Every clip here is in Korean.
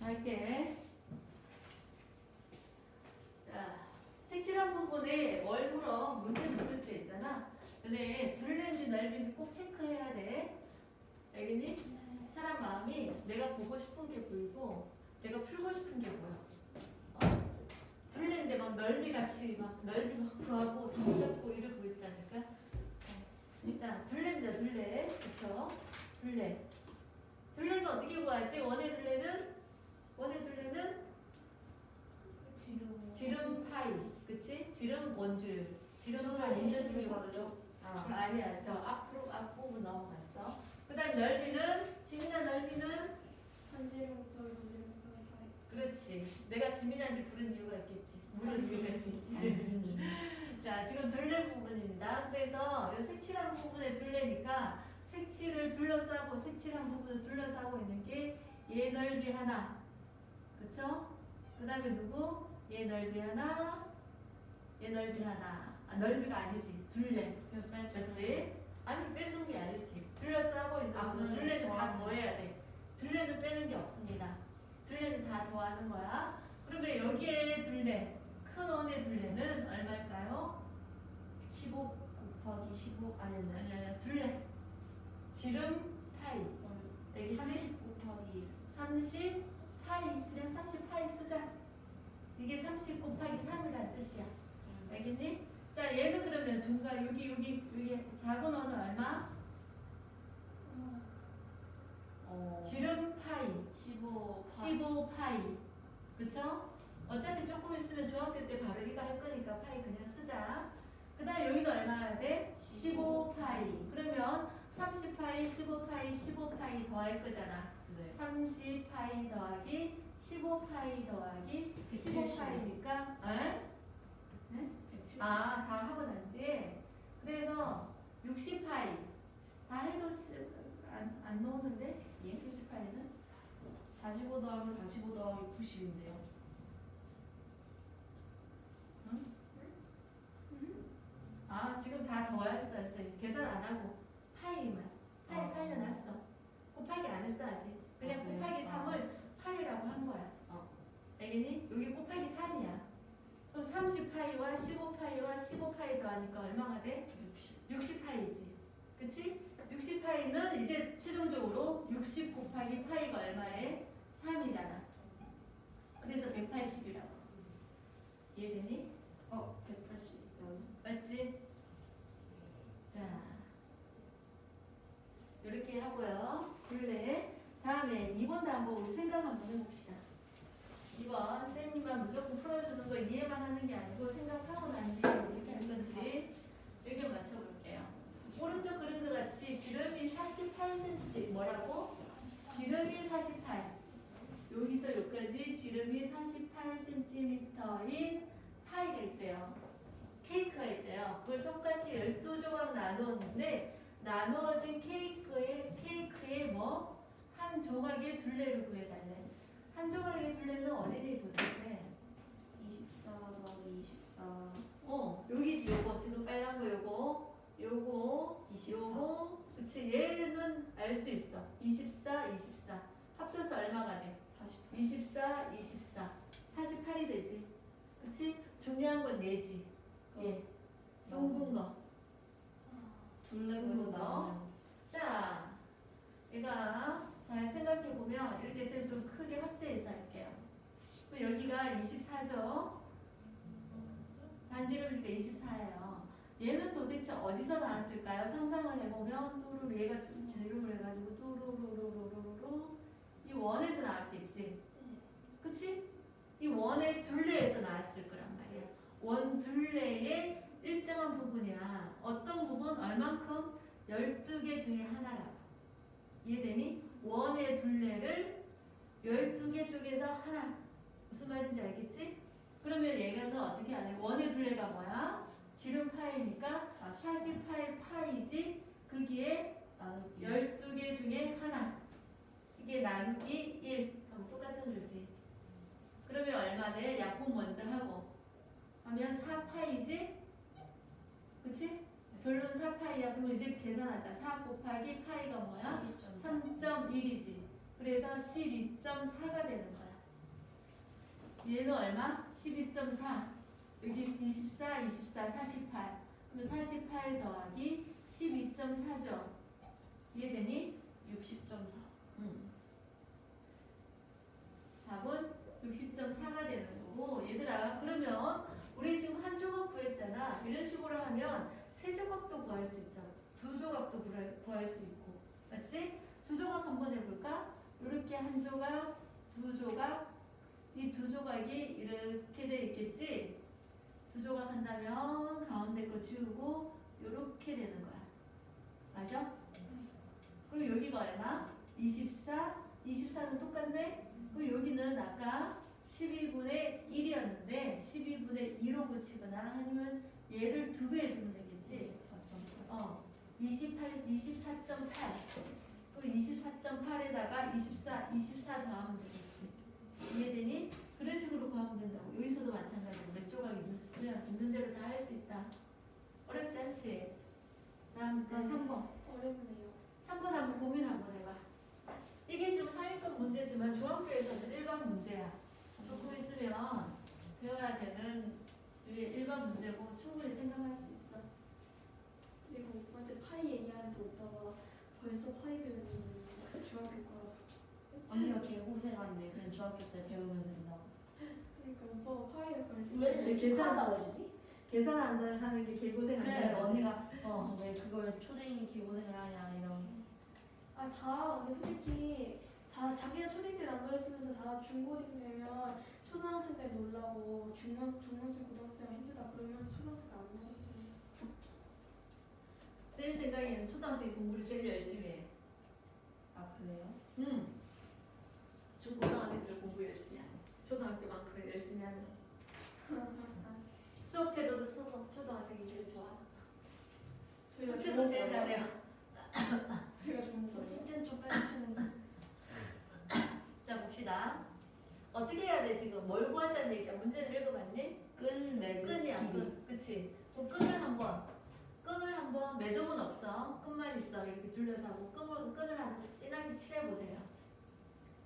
할게. 자, 색칠한 부분에 월물어 문제 묻을 때 있잖아. 근데 둘레인지 넓인지 꼭 체크해야 돼. 알겠니? 사람 마음이 내가 보고 싶은 게 보이고 내가 풀고 싶은 게 보여. 어. 둘레인데 막 넓이 같이 막 넓이 막 구하고 더 잡고 이러고 있다니까. 어. 자, 둘레입니다, 둘레. 그쵸? 둘레. 둘레는 어떻게 구하지? 원의 둘레는? 원의 둘레는 지름. 지름 파이. 그치? 지름 원줄. 지름 저는 파이. 원주율이 다르죠? 아, 아니야. 저 앞으로, 앞부분 넘어갔어. 그 다음 넓이는? 지민아 넓이는? 한지름부터 파이. 그렇지. 내가 지민이한테 부른 이유가 있겠지. 부른 이유가 있겠지. 자, 지금 둘레 부분입니다. 그래서 이 색칠한 부분에 둘레니까 색칠을 둘러싸고 색칠한 부분을 둘러싸고 있는 게 얘 넓이 하나. 그쵸? 그 다음에 누구? 얘 넓이 하나. 얘 넓이 하나. 아, 넓이가 아니지. 둘레. 그렇지? 아니, 빼준 게 아니지. 둘러싸고 있는 아, 거. 그러네. 둘레는 다 더하는 더해야 돼. 둘레는 빼는 게 없습니다. 둘레는 다 더하는 거야. 그러면 여기에 둘레, 큰 원의 둘레는 얼마일까요? 15 곱하기 15 아니 아니 아니, 둘레. 지름 파이. 알겠지? 30 곱하기 30 파이. 그냥 30 파이 쓰자. 이게 30 곱하기 3이라는 뜻이야. 알겠니? 자, 얘는 그러면 중간 여기 여기 여기 작은 원은 얼마? 어 지름 파이. 15파15 파이. 그쵸? 어차피 조금 있으면 중학교 때 바로 이거 할 거니까 파이 그냥 쓰자. 그 다음 여기는 얼마야 돼? 15 파이. 그러면 30 파이, 15 파이, 15 파이 더할 거잖아. 네. 30 파이 더하기 15 파이 더하기 15 170. 파이니까 에? 네? 아, 다 하고 난 뒤에 그래서 60 파이 다 해도 치- 안, 안 나오는데? 예? 60 파이는? 45 더하기 45 더하기 90인데요. 응? 아, 지금 다 더했어, 했어. 계산 안 하고 파이만. 파이 아. 살려놨어. 곱하기 안 했어, 아직. 그냥? 곱하기 아. 3을 파이라고 한 거야. 어. 알겠니? 여기 곱하기 3이야. 그럼 30파이와 15파이와 15파이 더하니까 얼마가 돼? 60. 60파이지. 그치? 60파이는 이제 최종적으로 60 곱하기 파이가 얼마래? 3이잖아. 그래서 180이라고. 이해되니? 어, 180. 여기. 맞지? 자, 이렇게 하고요. 둘레. 다음에 2번도 한번 우리 생각 한번 해봅시다. 2번, 쌤님만 무조건 풀어주는 거 이해만 하는 게 아니고 생각하고 난 뒤에 어떻게 할 건지 의견 맞춰볼게요. 오른쪽 것 같이 지름이 48cm, 뭐라고? 지름이 48. 여기서 여기까지 지름이 48cm인 파이가 있대요. 케이크가 있대요. 그걸 똑같이 12조각 나누었는데 나누어진 케이크의 케이크의 뭐? 한 조각의 둘레를 구해달래. 한 조각의 둘레는 어디니 도대체? 24 더하기 24. 어, 여기지 요거 지금 빨간 거 요거 요거 24. 요거 그치 얘는 알 수 있어. 24, 24 합쳐서 얼마가 돼? 48. 24, 24 48이 되지. 그치? 중요한 건 얘지. 예. 둥근 거. 둘레에서 둥근 거. 나오는 자, 얘가 잘 생각해 보면 이렇게 쌤 좀 크게 확대해서 할게요. 여기가 24죠. 반지름이니까 24예요. 얘는 도대체 어디서 나왔을까요? 상상을 해보면 또르르 얘가 좀 지름을 해가지고 또르르르르르르 이 원에서 나왔겠지. 그치? 이 원의 둘레에서 나왔을 거란 말이야. 원 둘레의 일정한 부분이야. 어떤 부분? 얼만큼? 12개 중에 하나라고. 이해되니? 원의 둘레를 12개 중에서 하나. 무슨 말인지 알겠지? 그러면 얘가는 어떻게 하냐? 원의 둘레가 뭐야? 지름 파이니까 48 파이지. 거기에 나누기 12개 중에 하나. 이게 나누기 1. 하면 똑같은 거지. 그러면 얼마 돼? 약분 먼저 하고. 하면 4파이지? 그치? 결론 4파이야. 그러면 이제 계산하자. 4 곱하기 파이가 뭐야? 12.3. 3.1이지. 그래서 12.4가 되는 거야. 얘는 얼마? 12.4 여기 24, 24, 48 그럼 48 더하기 12.4죠 이해되니? 60.4. 응. 답은 60.4가 되는 거고 얘들아 그러면 우리 지금 한 조각 구했잖아 이런 식으로 하면 세 조각도 구할 수 있죠 두 조각도 구할, 수 있고 맞지? 두 조각 한번 해볼까? 이렇게 한 조각 두 조각 이 두 조각이 이렇게 돼 있겠지? 두 조각 한다면 가운데 거 지우고 이렇게 되는 거야 맞아? 그리고 여기가 얼마? 24 24는 똑같네? 그럼 여기는 아까 12분의 1이었는데 12분의 2로 붙이거나 아니면 얘를 두 배 해주면 되겠지? 4.8. 어, 28, 24.8. 그럼 24.8에다가 24, 24 더하면 되겠지. 이해되니? 그런 식으로 구하면 된다고. 여기서도 마찬가지로 몇 조각 있으면 있는 대로 다 할 수 있다. 어렵지 않지? 다음 또 3번. 어렵네요. 3번 한번 고민 한번 해봐. 이게 지금 4인권 문제지만 중학교에서는 일반 문제야. 조금 있으면 배워야 되는 일반 문제고 충분히 생각할 수 있어. 파이 얘기하는 데 오빠가 벌써 파이 배우는 중학교 거라서. 언니가 개고생한데 그냥 중학교 때 배우면 된다고. 그러니까 오빠가 파이를 벌써. 왜 계산- 계산한다고 해주지? 계산한다는 하는 게 개고생 그래 아니야? 언니가 어 왜 그걸 초딩이 개고생을 하냐 이런. 아, 다 근데 솔직히 다 자기가 초딩 때는 안 그랬으면서 다 중고딩 되면 초등학생 때 놀라고 중학 중학생 고등학생 힘들다 그러면서 초등학생 안. 쌤 생각에는 초등학생이 공부를 제일 열심히 해. 아 그래요? 응. 중고등학생들 공부 열심히 하네. 초등학교만큼 열심히 하는. 수업 태도도 수업 초등학생이 제일 좋아. 수업 태도 제일 잘해요. 제가 좋은 저 거예요. 숙제는 좀 빨리 치는 거. 자 봅시다. 어떻게 해야 돼 지금? 뭘 구하자는 얘기야? 문제를 읽어봤니? 끈 매듭 끈이야. 끈. 그치? 그럼 끈을 한번 끈을 한번 매듭은 없어. 끈만 있어. 이렇게 둘러서 하고 끈을, 끈을 한번 진하게 칠해보세요.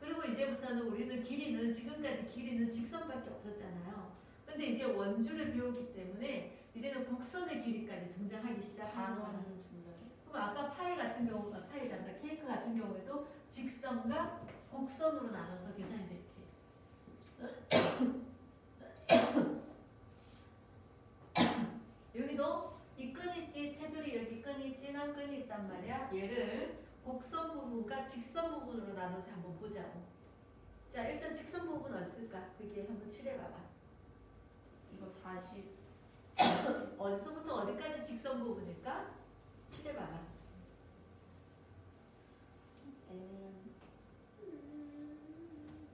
그리고 이제부터는 우리는 길이는 지금까지 길이는 직선밖에 없었잖아요. 근데 이제 원주를 배우기 때문에 이제는 곡선의 길이까지 등장하기 시작하는. 반원 둘레. 그럼 아까 파이 같은 경우, 아, 파이 단다 케이크 같은 경우에도 직선과 곡선으로 나눠서 계산이 됐지. 여기도 이 끈 있지, 테두리 여기 끈이 진한 끈이 있단 말이야. 얘를 곡선 부분과 직선 부분으로 나눠서 한번 보자고. 자, 일단 직선 부분 어딨을까? 그게 한번 칠해봐봐. 이거 40. 어디서부터 어디까지 직선 부분일까? 칠해봐봐.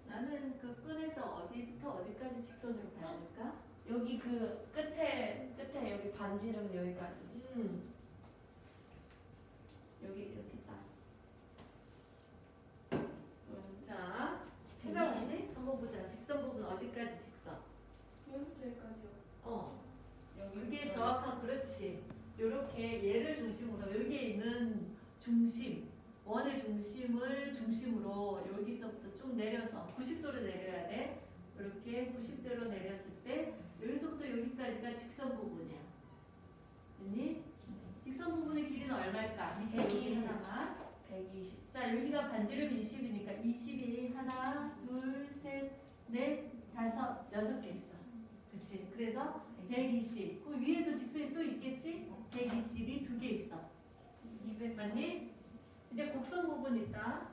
나는 그 끈에서 어디부터 어디까지 직선으로 봐야 될까? 여기 그 끝에 끝에 여기 반지름 여기까지. 음, 여기 이렇게 딱. 음, 자, 찾아보니 한번 보자. 직선 부분 어디까지 직선? 여기까지요. 어, 여기 이게 정확한 그렇지. 요렇게 얘를 중심으로 여기에 있는 중심, 원의 중심을 중심으로 여기서부터 쭉 내려서 90도로 내려야 돼. 이렇게 90도로 내렸을 때 여기서부터 여기까지가 직선 부분이야. 됐니? 직선 부분의 길이는 얼마일까? 밑에 여기 120. 하나만. 120. 자 반지름 20이니까 20이 하나, 둘, 셋, 넷, 다섯, 여섯 개 있어. 그치? 그래서 120. 그 위에도 직선이 또 있겠지? 120이 두 개 있어. 200. 맞니? 이제 곡선 부분 있다.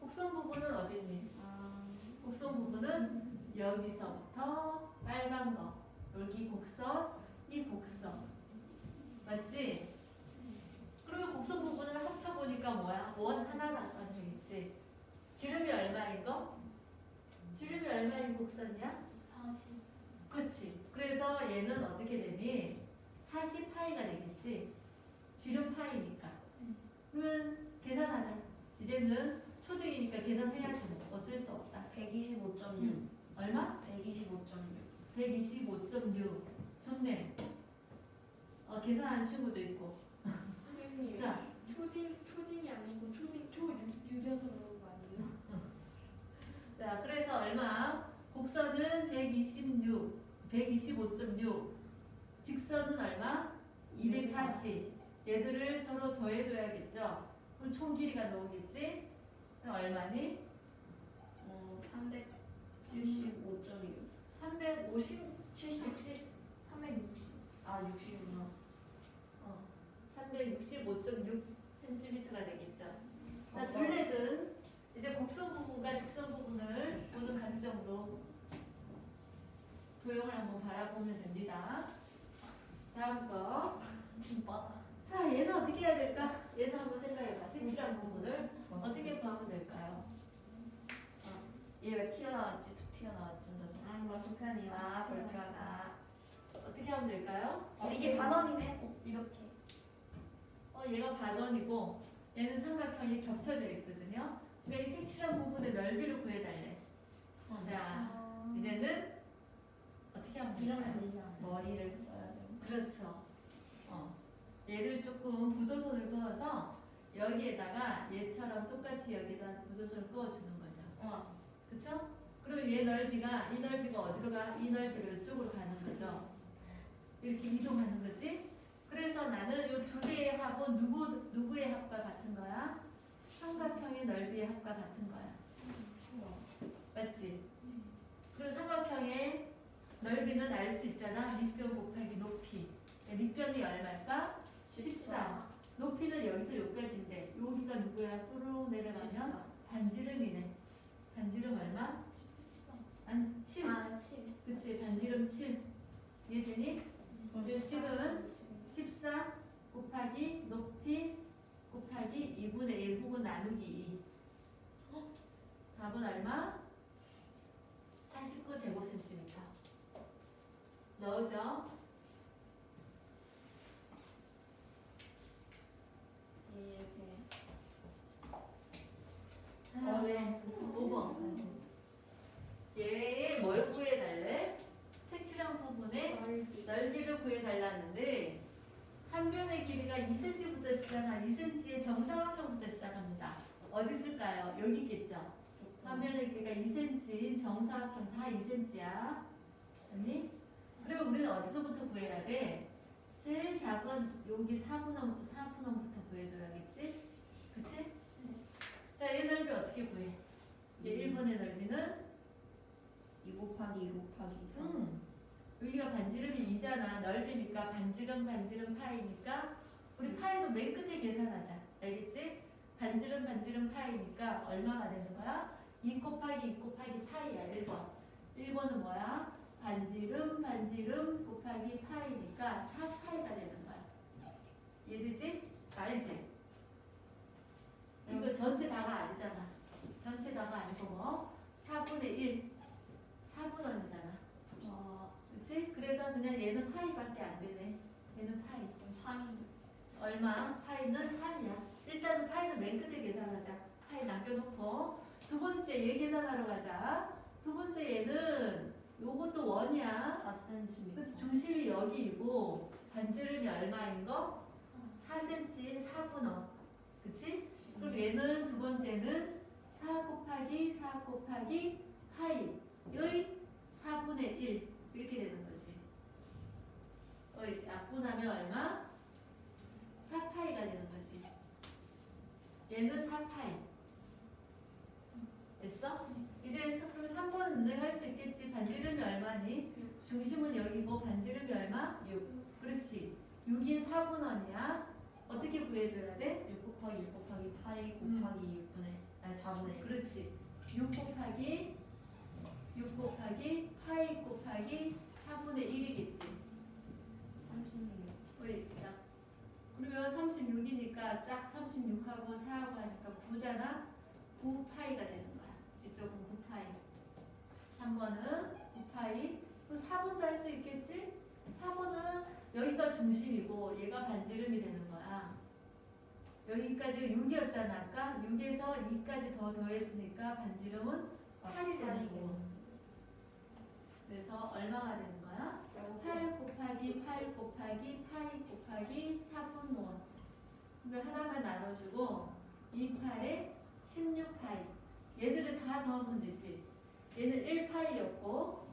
곡선 부분은 어디 있니? 아. 곡선 부분은 여기서부터 빨간 거. 여기 곡선, 이 곡선. 맞지? 그러면 곡선 부분을 합쳐보니까 뭐야? 원 하나라고 되겠지. 지름이 얼마인 거? 지름이 얼마인 곡선이야? 40. 그치. 그래서 얘는 어떻게 되니? 40파이가 되겠지. 지름 파이니까. 그러면 계산하자. 이제는 초등이니까 계산해야지 뭐. 어쩔 수 없다. 125.6. 얼마? 125.6. 125.6. 좋네. 어, 계산하는 친구도 있고. 선생님. 자, 초딩 초딩이 아니고 초딩 초육이어서 그런 거 아니에요? 자, 그래서 얼마? 곡선은 126, 125.6. 직선은 얼마? 240. 얘들을 서로 더해줘야겠죠. 그럼 총 길이가 나오겠지? 그럼 얼마니? 어, 375.6. 350, 70, 60, 360. 아, 60이구나. 어, 365.6cm가 되겠죠. 자, 아빠. 둘레든 이제 곡선 부분과 직선 부분을 보는 관점으로 도형을 한번 바라보면 됩니다. 다음 거. 자, 얘는 어떻게 해야 될까? 얘는 한번 생각해봐. 색칠한 부분을 어떻게 구하면 될까요? 얘왜 튀어나왔지? 툭 튀어나왔지? 아, 뭐 불편해요. 아, 불편하다. 어떻게 하면 될까요? 어, 이게 반원이네? 어, 이렇게. 어, 얘가 반원이고 얘는 삼각형이 겹쳐져 있거든요. 이 색칠한 부분의 넓이를 구해달래. 자, 아, 이제는 어떻게 하면 될까요? 이러면 되지 않아요? 머리를 써야 돼. 그렇죠. 어. 얘를 조금 부조선을 그어서 여기에다가 얘처럼 똑같이 여기다 부조선을 그어주는 거죠. 어. 그쵸? 그리고 얘 넓이가 이 넓이가 어디로 가? 이 넓이로 이쪽으로 가는 거죠. 이렇게 이동하는 거지. 그래서 나는 이 두 개의 합은 누구 누구의 합과 같은 거야? 삼각형의 넓이의 합과 같은 거야. 맞지? 그리고 삼각형의 넓이는 알 수 있잖아. 밑변 곱하기 높이. 네, 밑변이 얼마일까? 14. 높이는 여기서 여기까지인데 여기가 누구야? 뚜루룩 내려가면 반지름이네. 반지름 얼마? 안 7. 아, 7. 그치 반지름 7. 이해되니? 네, 지금은 14 곱하기 높이 곱하기 2분의 1 혹은 나누기 2. 답은 얼마? 49제곱센티미터. 넣어줘. 이렇게. 다음에 5번. 얘의 뭘 구해달래? 색칠한 부분에 넓이. 넓이를 구해달라는데 한 변의 길이가 2cm부터 시작한 2cm의 정사각형부터 시작합니다. 어디 있을까요? 여기 있겠죠. 한 변의 길이가 2cm인 정사각형 다 2cm야. 아니? 그러면 우리는 어디서부터 구해야 돼? 제일 작은 여기 4분원, 4분원부터 구해줘야겠지? 그치? 자, 얘 넓이 어떻게 구해? 얘 1번의 넓이는 2 곱하기 2 곱하기 3. 음, 여기가 반지름이 2잖아. 넓이니까 반지름 반지름 파이니까 우리 파이는 맨 끝에 계산하자. 알겠지? 반지름 반지름 파이니까 얼마가 되는 거야? 2 곱하기 2 곱하기 파이야. 1번. 1번은 뭐야? 반지름 반지름 곱하기 파이니까 4파이가 되는 거야. 이해되지? 알지? 이거 전체 다가 아니잖아. 전체 다가 아니고 뭐? 4분의 1. 4분원이잖아. 아, 그치? 그래서 그냥 얘는 파이밖에 안 되네. 얘는 파이. 3이. 얼마? 파이는 3이야. 일단은 파이는 맨 끝에 계산하자. 파이 남겨놓고. 두 번째 얘 계산하러 가자. 두 번째 얘는 요것도 원이야. 4cm. 그치? 중심이 여기이고 반지름이 얼마인 거? 4cm인 4분원. 그치? 그럼 얘는 두 번째는 4 곱하기 4 곱하기 파이. 여기 4분의 1 이렇게 되는 거지. 어, 약분하면 얼마? 4파이가 되는 거지. 얘는 4파이. 됐어? 이제 사- 그럼 3번은 은행할 수 있겠지. 반지름이 얼마니? 중심은 여기고 반지름이 얼마? 6. 그렇지. 6인 4분원이야. 어떻게 구해줘야 돼? 6 곱하기 1 곱하기 파이 음. 곱하기 6분의 아니 4분의 1. 그렇지. 6 곱하기 6 곱하기 파이 곱하기 4분의 1이겠지. 36. 우리 딱 그러면 36이니까 짝 36하고 4하고 하니까 9잖아. 9파이가 되는 거야. 이쪽은 9파이. 3번은 9파이. 그럼 4번도 할 수 있겠지? 4번은 여기가 중심이고 얘가 반지름이 되는 거야. 여기까지 6이었잖아 아까 6에서 2까지 더 더해지니까 반지름은 8이 되는 거고 그래서 얼마가 되는 거야? 8 곱하기 8 곱하기 파이 곱하기 4분의 그러면 하나만 나눠주고 2파에 16파이 얘들을 다 넣으면 되지 얘는 1파이였고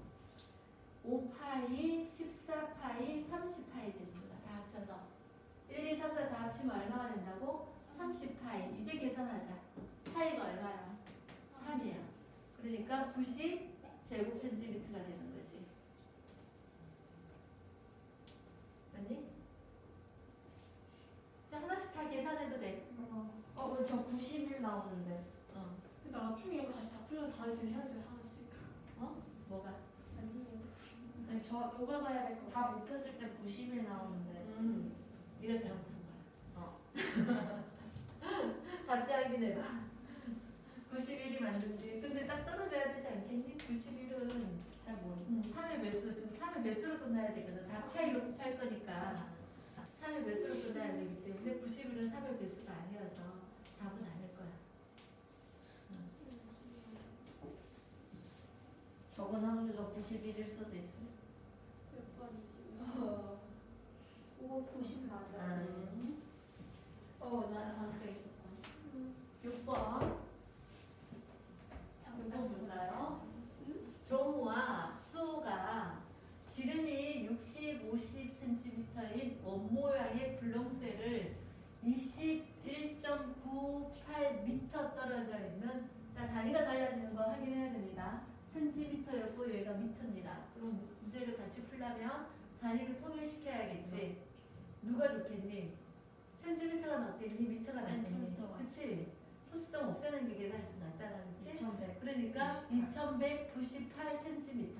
5파이, 14파이, 30파이 됩니다. 다 합쳐서 1, 2, 3, 4 다 합치면 얼마가 된다고? 30파이. 이제 계산하자. 파이가 얼마나? 3이야. 그러니까 90 제곱 센티미터가 되는 거지. 맞니? 자, 하나씩 다 계산해도 돼. 어, 저91 나오는데. 어, 근데 나중에 이거 다시 다 풀려 다시 해야 돼 하나씩. 뭐가? 아니에요. 아니, 저 요가 가야 될 거. 다 곱했을 때91 나오는데. 음, 네가 잘못한 거야. 어. 다시 확인해봐. 91이 맞는지. 근데 딱 떨어져야 되지 않겠니? 91은 잘 모르겠어. 음, 3의 매수, 지금 3의 매수로 끝나야 되거든. 다 파이로 할 거니까. 3의 매수로 끝나야 되기 때문에 91은 3의 매수가 답은 아닐 거야. 적은 확률로 91일 수도 있어. 몇 번이지? 5 90 맞아. 음. 어, 나 방금 있었군. 6번. 이거 볼까요? 종우와 수호가 지름이 60, 50cm인 원 모양의 블록셀을 21.98m 떨어져 있는 자 단위가 달라지는 거 확인해야 됩니다. 센티미터였고 얘가 미터입니다. 그럼 풀려면 단위를 통일시켜야겠지. 누가 좋겠니? 센티미터가 낫겠니? 미터가 낫겠니? 센티미터가. 그치? 소수점 없애는 게 계산이 좀 낫잖아. 그치? 2100. 그러니까 2198cm.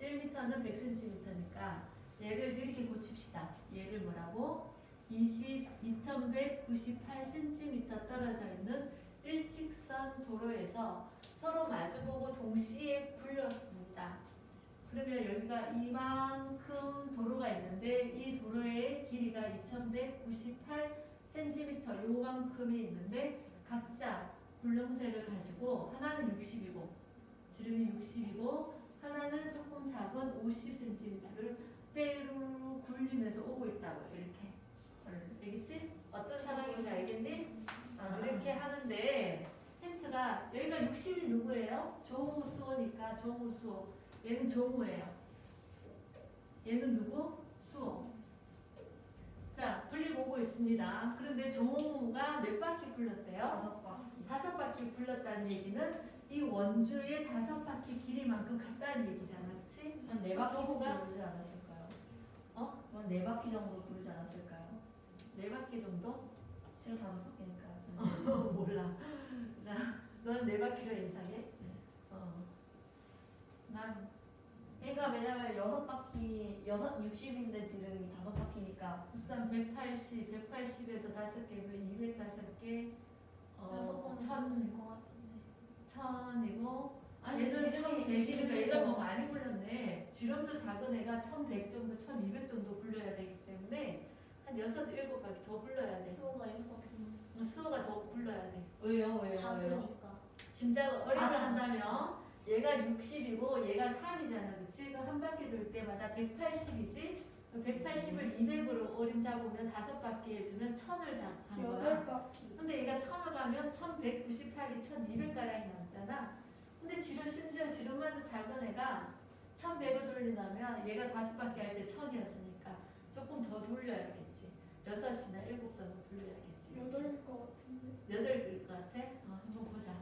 1m는 100cm니까 얘를 이렇게 고칩시다. 얘를 뭐라고? 20, 2198cm 떨어져 있는 일직선 도로에서 서로 마주보고 동시에 굴렸습니다. 그러면 여기가 이만큼 도로가 있는데 이 도로의 길이가 2198cm 요만큼이 있는데 각자 굴렁쇠를 가지고 하나는 60이고 지름이 60이고 하나는 조금 작은 50cm를 때로 굴리면서 오고 있다고 이렇게 알겠지? 어떤 상황인지 알겠니? 아, 이렇게 하는데 힌트가 여기가 60이 누구예요? 조우 수호니까 조우 수호 얘는 조우예요 얘는 누구? 수호 자 분리 보고 있습니다 그런데 조우가 몇 바퀴 굴렀대요? 다섯 바퀴. 다섯 바퀴 굴렀다는 얘기는 이 원주의 다섯 바퀴 길이만큼 같다는 얘기잖아, 그치? 한네 바퀴 정도 저거가- 부르지 않았을까요? 어? 한네 바퀴 정도 부르지 않았을까요? 네 바퀴 정도? 제가 다섯 바퀴니까 저는. 어, 몰라. 자, 넌 네 바퀴로 예상해? 어. 난 그러니까 왜냐면 여섯 바퀴 여섯 60인데 지름이 다섯 바퀴니까 우선 180, 180에서 다섯 개면 205개, 어, 여섯 번 천, 해봤을 것 같은데. 천이고, 아니, 얘는 지름이- 1100이니까 지름이 얘가 더- 더 많이 굴렸네. 지름도 작은 애가 1100 정도, 1200 정도 굴려야 되기 때문에 한 여섯, 일곱 바퀴 더 굴려야 돼. 수호가 여섯 바퀴 정도. 수호가 더 굴러야 돼. 왜요 왜요 왜요? 작으니까. 진짜 어림을 아, 참. 한다면 얘가 60이고 얘가 3이잖아. 그치? 그한 바퀴 돌 때마다 180이지? 180을 200으로 어림 잡으면 다섯 바퀴 해주면 1000을 다간 거야. 여덟 바퀴. 근데 얘가 1000을 가면 1198이 1200가량이 남잖아. 근데 지름 심지어 지름마다 작은 애가 1100을 돌리려면 얘가 다섯 바퀴 할 때 1000이었으니까 조금 더 돌려야겠지. 여섯이나 일곱 정도 돌려야겠지. 여덟일 것 같은데. 여덟일 것 같아? 어, 한번 보자.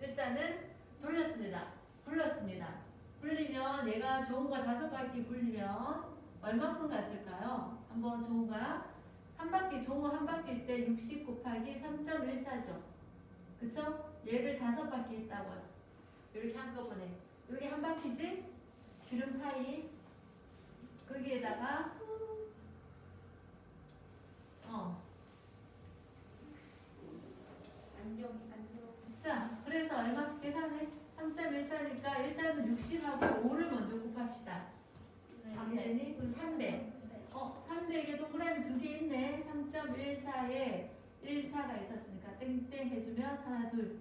일단은 돌렸습니다. 굴렀습니다. 굴리면 얘가 종우가 다섯 바퀴 굴리면 얼마큼 갔을까요? 한번 종우가 한 바퀴 종우 한 바퀴일 때 60 곱하기 3.14죠. 그쵸? 얘를 다섯 바퀴 했다고요. 이렇게 한꺼번에. 여기 한 바퀴지? 지름 파이 거기에다가 어 안녕 안녕. 자, 그래서 얼마 계산해? 3.14니까 일단은 60하고 5를 먼저 곱합시다. 네. 300이? 그럼 300. 어, 300에 동그라미 두 개 있네. 3.14에 14가 있었으니까 땡땡 해주면 하나, 둘.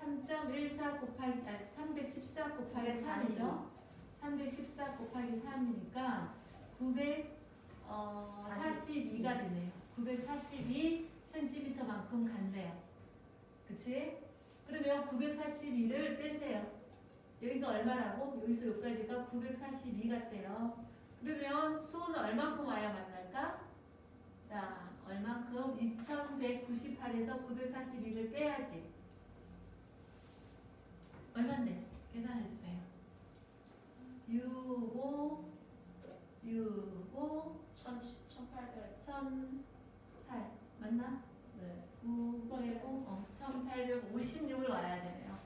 3.14 곱하기, 아, 314 곱하기 3이죠. 314 곱하기 3이니까 900, 어, 42가 되네요. 942cm만큼 간대요. 그치? 그러면 942를 빼세요. 여기 여기가 얼마라고? 여기서 여기까지가 942 같대요. 그러면 수호는 얼만큼 와야 만날까? 자, 얼만큼? 2198에서 942를 빼야지. 얼만데? 계산해 주세요. 65, 65, 1800 1008 맞나? 네 905, 어, 1856을 와야 되네요.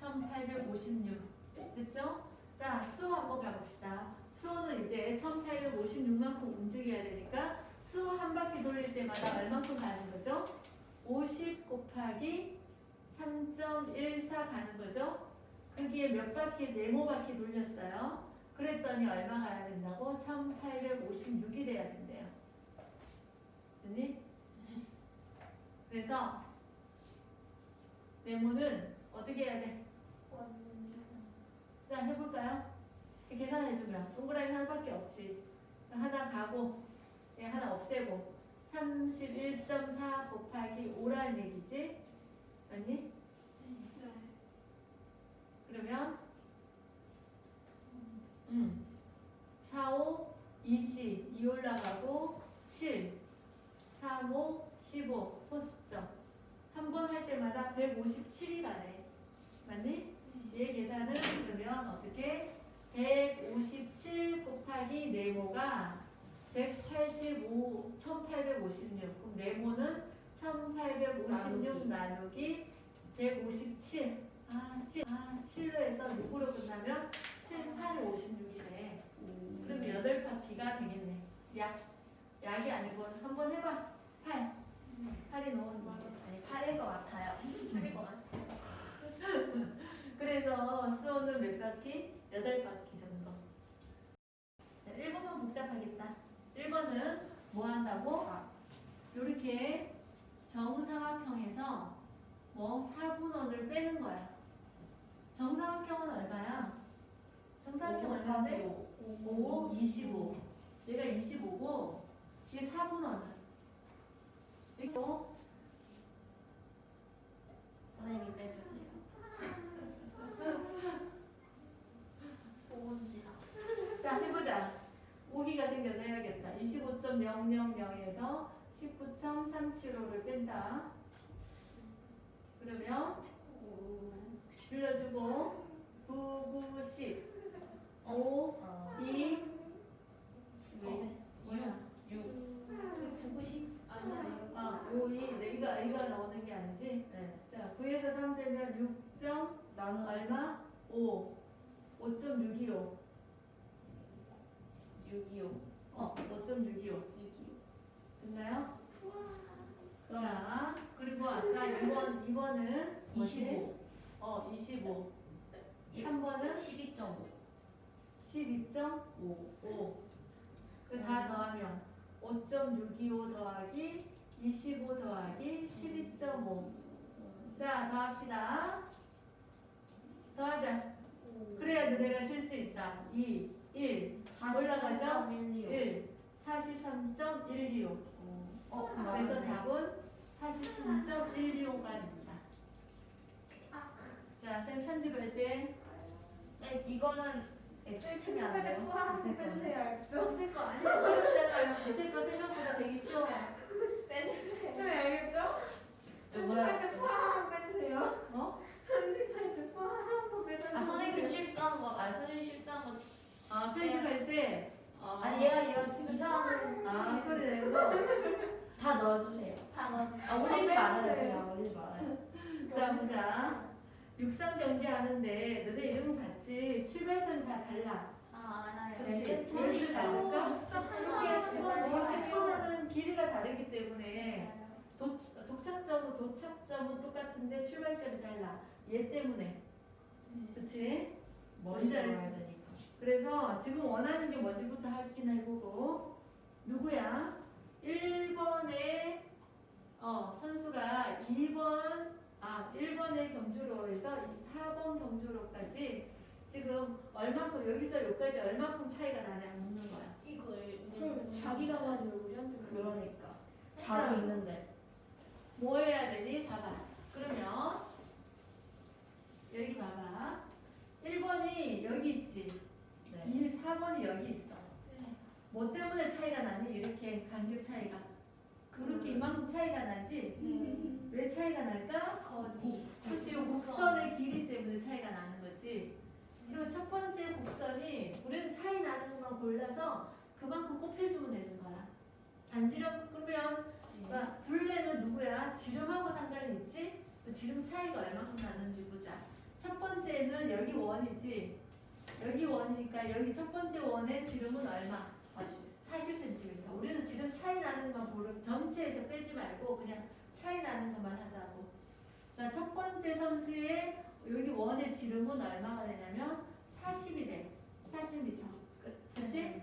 1856. 됐죠? 자, 수호 한번 가봅시다. 수호는 이제 1856만큼 움직여야 되니까 수호 한 바퀴 돌릴 때마다 얼만큼 가는 거죠? 50 곱하기 3.14 가는 거죠? 거기에 몇 바퀴, 네모 바퀴 돌렸어요. 그랬더니 얼마 가야 된다고? 1856이 돼야 된대요. 됐니? 그래서 네모는 어떻게 해야 돼? 자 해볼까요? 계산해 주면 동그라미 하나밖에 없지. 하나 가고 얘 하나 없애고 31.4 곱하기 5라는 얘기지. 맞니? 그러면 음, 4, 5, 20, 2 올라가고 7, 3, 5, 15 소수점 한 번 할 때마다 157이 가네. 맞니? 얘 계산은 그러면 어떻게? 157 곱하기 네모가 185, 1856. 그럼 네모는 1856 나누기 157. 아, 7. 아, 7로 해서 6으로 끝나면 7, 8, 56이네. 그럼 8바퀴가 되겠네. 약. 약이 아니고 한번 해봐. 8. 8이 넣은 거지. 8일 것 같아요 8일 것 같아요 그래서 수호는 몇 바퀴? 8바퀴 정도. 자, 1번만 복잡하겠다. 1번은 뭐 한다고? 이렇게 정사각형에서 뭐 4분원을 빼는 거야. 정사각형은 얼마야? 정사각형 얼마인데? 5, 25. 얘가 25고, 이게 4분원은. 이거 선생님이 빼주세요 소원지다 자, 해보자. 오기가 생겨서 해야겠다. 25.000에서 19.375를 뺀다. 그러면 빌려주고 9, 9, 10, 5, 어, 2, 왜 이래? 뭐야? 6 990 아니에요. 아, 요 2, 네, 이거, 이거 나오는 게 아니지? 네. 자, 9에서 3 되면 6. 점 나는 얼마? 5. 5.625. 625 어, 5.625. 625 됐나요? 그럼 자, 그리고 아까 2번, 2번은 25 어, 25. 이- 3번은 12.5 12.5. 5그다 더하면 5.625 더하기 25 더하기 12.5. 자, 더합시다. 더하자. 그래야 너네가 쉴 수 있다. 2, 1, 올라가죠? 43.125 1, 43.125. 어, 그래서 맞네. 답은 43.125가 됩니다. 자, 쌤 편집할 때 네, 이거는 엑셀 치면 안 돼요? 빼주세요. 알죠? 평생 거 아니야? 어렵잖아요. 밑에 거 생각보다 되게 쉬워. 빼주세요. 네 알겠죠? 네, 뭐라 편집할 때 했어요? 포함 빼주세요. 어? 편집할 때 포함 빼주세요. 아 선생님 실수한 거 아니 선생님 실수한 거 아, 편집할 때 어, 아니 얘가 이런 이상한 아, 소리 내고 다 넣어주세요 다 넣어. 아 올리지 말아요 그냥 올리지 말아요 자, 보자. 육상 경기 하는데 너네 이름 봤지? 출발선이 다 달라. 아 알아요. 그치? 네, 길이를 다를까? 이렇게 표현하는 길이가 다르기 때문에 도, 도착점은 도착점은 똑같은데 출발점이 달라. 얘 때문에. 그치? 잘- 들어야 되니까 그래서 지금 원하는 게 뭔지부터 확인해보고 누구야? 1번의 어, 선수가 2번 아 1번의 경주로에서 4번 경주로까지 지금 얼마큼 여기서 여기까지 얼마큼 차이가 나냐 묻는 거야. 이걸 자기가 가지고 우리한테 그러니까 자고 있는데 뭐 해야 되니? 봐봐. 그러면 여기 봐봐. 1번이 번이 여기 있어. 네. 뭐 때문에 차이가 나니? 이렇게 간격 차이가. 그렇게 이만큼 차이가 나지? 네. 왜 차이가 날까? 거리. 그렇지 곡선의 길이 때문에 차이가 나는 거지. 그리고 첫 번째 곡선이 우리는 차이 나는 것만 골라서 그만큼 곱해주면 되는 거야. 단지력 그러면 그러니까 둘레는 누구야? 지름하고 상관이 있지? 그 지름 차이가 얼마큼 나는지 보자. 첫 번째는 여기 원이지. 여기 원이니까 여기 첫 번째 원의 지름은 얼마? 40cm. 우리는 지름 차이 나는 것만 보려 전체에서 빼지 말고 그냥 차이 나는 것만 하자고. 자, 첫 번째 선수의 여기 원의 지름은 얼마가 되냐면 40이 돼. 40m. 그치?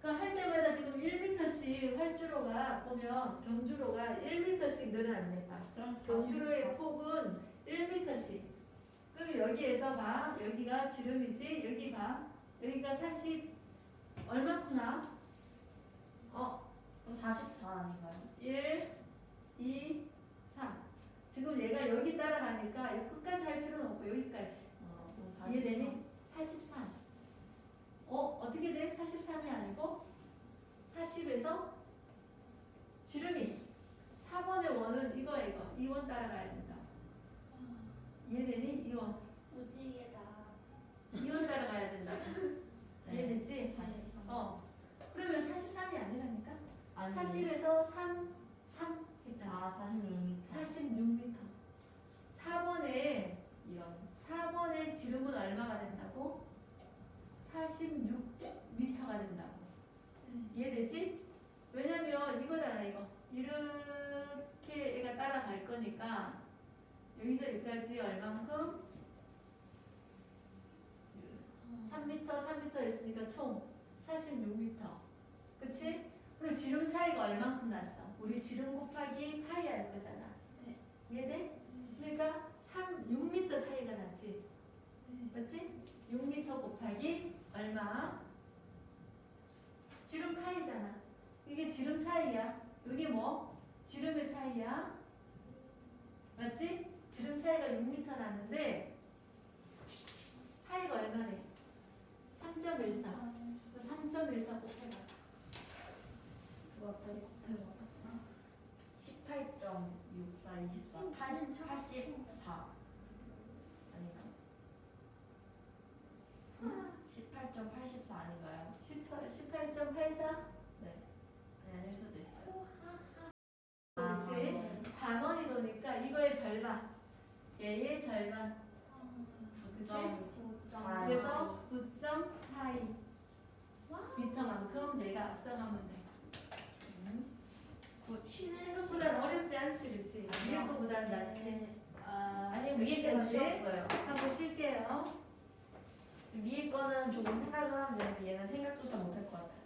그러니까 할 때마다 지금 1m씩 활주로가 보면 경주로가 1m씩 늘어났네. 봐. 그럼 경주로의 폭은 1m씩. 그럼 여기에서 봐. 여기가 지름이지. 여기 봐. 여기가 40 얼마큼 나? 어, 그럼 44 아닌가요? 1, 2, 3. 지금 얘가 여기 따라가니까 여기 끝까지 할 필요는 없고 여기까지. 어, 그럼 44. 이해되니? 43. 어, 어떻게 돼? 43이 아니고 40에서 지름이 4번의 원은 이거 이거 2원 따라가야 된다. 이해되니? 2원. 무지개다. 2원 따라가야 된다. 네. 이해되지? 43. 어. 그러면 43이 아니라니까? 아니, 40에서 3, 3 했잖아. 아, 46m. 46m. 4번에 이런. 4번의 지름은 얼마가 된다고? 46m가 된다고. 이해되지? 왜냐면 이거잖아 이거. 이렇게 얘가 따라갈 거니까 여기서 여기까지 얼만큼? 3m, 3m 했으니까 총 46m. 그치? 그리고 지름 차이가 얼만큼 났어? 우리 지름 곱하기 파이 할 거잖아. 네. 이해돼? 그러니까 3, 6m 차이가 나지. 맞지? 6m 곱하기 얼마? 지름 파이잖아. 이게 지름 차이야. 이게 뭐? 지름의 차이야. 맞지? 지름 차이가 6m 났는데 파이가 얼마래? 3.14. 3.14 곱해봐. 누가 빨리 곱해봐. 18.64, 24. 좀 다른 차. 84. 아닌가? 18.84 아닌가요? 18.84? 네. 아니, 아닐 수도 있어요. 그렇지. 반원이 도니까 이거의 절반. 얘의 절반. 그치? 9.4. 그래서 9.42 미터만큼 내가 앞서가면 돼. 음. 생각보다 어렵지 않지, 그치? 위에 거보단 낫지. 아, 아니, 위에 게더 그치? 쉬웠어요. 한번 쉴게요. 위에 거는 조금 생각을 하면 되는데 얘는 생각조차 못할 것 같아요.